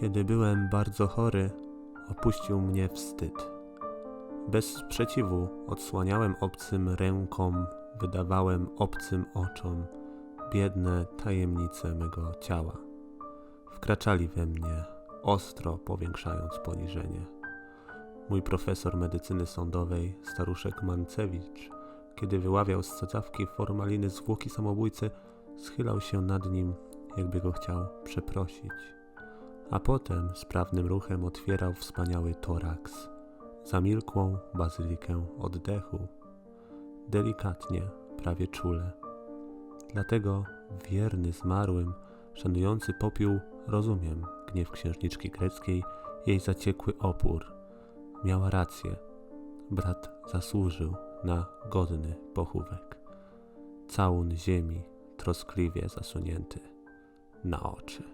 Kiedy byłem bardzo chory, opuścił mnie wstyd. Bez sprzeciwu odsłaniałem obcym rękom, wydawałem obcym oczom biedne tajemnice mego ciała. Wkraczali we mnie, ostro powiększając poniżenie. Mój profesor medycyny sądowej, staruszek Mancewicz, kiedy wyławiał z cacawki formaliny zwłoki samobójcy, schylał się nad nim, jakby go chciał przeprosić. A potem sprawnym ruchem otwierał wspaniały toraks, zamilkłą bazylikę oddechu, delikatnie, prawie czule. Dlatego wierny zmarłym, szanujący popiół, rozumiem gniew księżniczki greckiej, jej zaciekły opór. Miała rację. Brat zasłużył na godny pochówek. Całun ziemi troskliwie zasunięty na oczy.